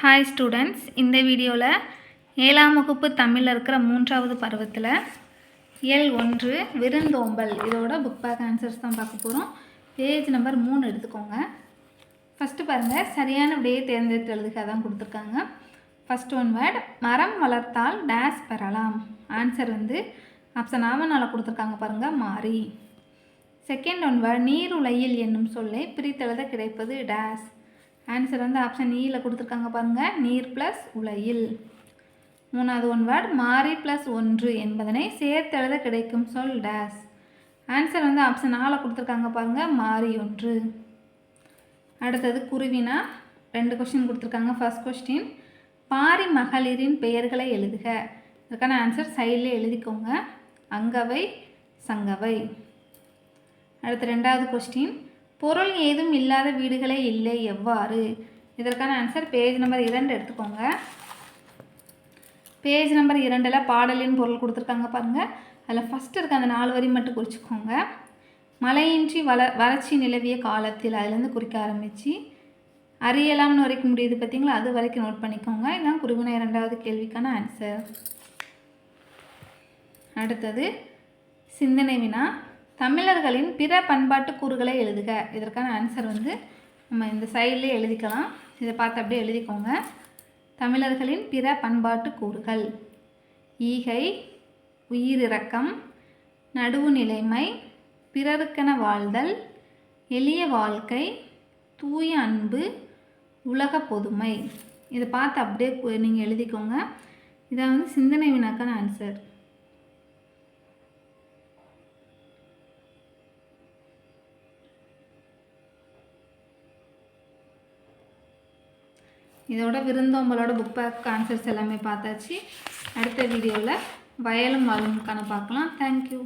Hi students இந்த வீடியோவில் ஏழாம் வகுப்பு தமிழில் இருக்கிற மூன்றாவது பருவத்தில் எல் ஒன்று விருந்தோம்பல். இதோட புக் பேக் ஆன்சர்ஸ் தான் பார்க்க போகிறோம் பேஜ் நம்பர் மூணு எடுத்துக்கோங்க. ஃபஸ்ட்டு பாருங்கள் சரியான விடையை தேர்ந்தெடுத்து எழுதுக்காக தான் கொடுத்துருக்காங்க. ஃபஸ்ட் ஒன் வேர்ட் மரம் வளர்த்தால் டேஸ் பெறலாம். ஆன்சர் வந்து ஆப்ஷன் ஆவனால் கொடுத்துருக்காங்க பாருங்கள் மாறி. செகண்ட் ஒன் வேர்ட் நீர் உலையில் என்னும் சொல்லை பிரித்தெழுத கிடைப்பது டேஸ் ஆன்சர் வந்து ஆப்ஷன் ஈயில் e கொடுத்துருக்காங்க பாருங்கள் நீர் ப்ளஸ் உலையில். மூணாவது ஒன் வேர்ட் மாறி ப்ளஸ் ஒன்று என்பதனை சேர்த்தெழுத கிடைக்கும் சொல் டேஸ் ஆன்சர் வந்து ஆப்ஷன் ஆல கொடுத்துருக்காங்க பாருங்கள் மாறி ஒன்று. அடுத்தது குருவினா ரெண்டு கொஸ்டின் கொடுத்துருக்காங்க ஃபர்ஸ்ட் கொஸ்டின் பாரி மகளிரின் பெயர்களை எழுதுக. இதுக்கான ஆன்சர் சைடில் எழுதிக்கோங்க. அங்கவை சங்கவை. அடுத்து ரெண்டாவது கொஸ்டின் பொருள் ஏதும் இல்லாத வீடுகளே இல்லை எவ்வாறு? இதற்கான ஆன்சர் பேஜ் நம்பர் இரண்டு எடுத்துக்கோங்க. பேஜ் நம்பர் இரண்டில் பாடலின் பொருள் கொடுத்துருக்காங்க பாருங்கள் அதில் ஃபஸ்ட்டு இருக்க அந்த நாலு வரி மட்டும் குறிச்சிக்கோங்க. மழையின்றி வள வறட்சி நிலவிய காலத்தில் அதுலேருந்து குறிக்க ஆரம்பித்து அறியலாம்னு வரைக்கும் முடியுது பார்த்தீங்களா அது வரைக்கும் நோட் பண்ணிக்கோங்க. இதுதான் குருவின இரண்டாவது கேள்விக்கான ஆன்சர் அடுத்தது சிந்தனை வினா. தமிழர்களின் பிற பண்பாட்டு கூறுகளை எழுதுக. இதற்கான ஆன்சர் வந்து நம்ம இந்த சைட்லேயே எழுதிக்கலாம். இதை பார்த்து அப்படியே எழுதிக்கோங்க. தமிழர்களின் பிற பண்பாட்டு கூறுகள். ஈகை உயிரிறக்கம் நடுவு நிலைமை பிறருக்கென வாழ்தல் எளிய வாழ்க்கை தூய அன்பு உலக பொதுமை. இதை பார்த்து அப்படியே நீங்கள் எழுதிக்கோங்க. இதை வந்து சிந்தனை வினாக்கான ஆன்சர் இதோட விருந்தோம்பலோட புக் பேக் ஆன்சர்ஸ் எல்லாமே பார்த்தாச்சு. அடுத்த வீடியோவில் வயலும் வாழும்கான பார்க்கலாம். தேங்க்யூ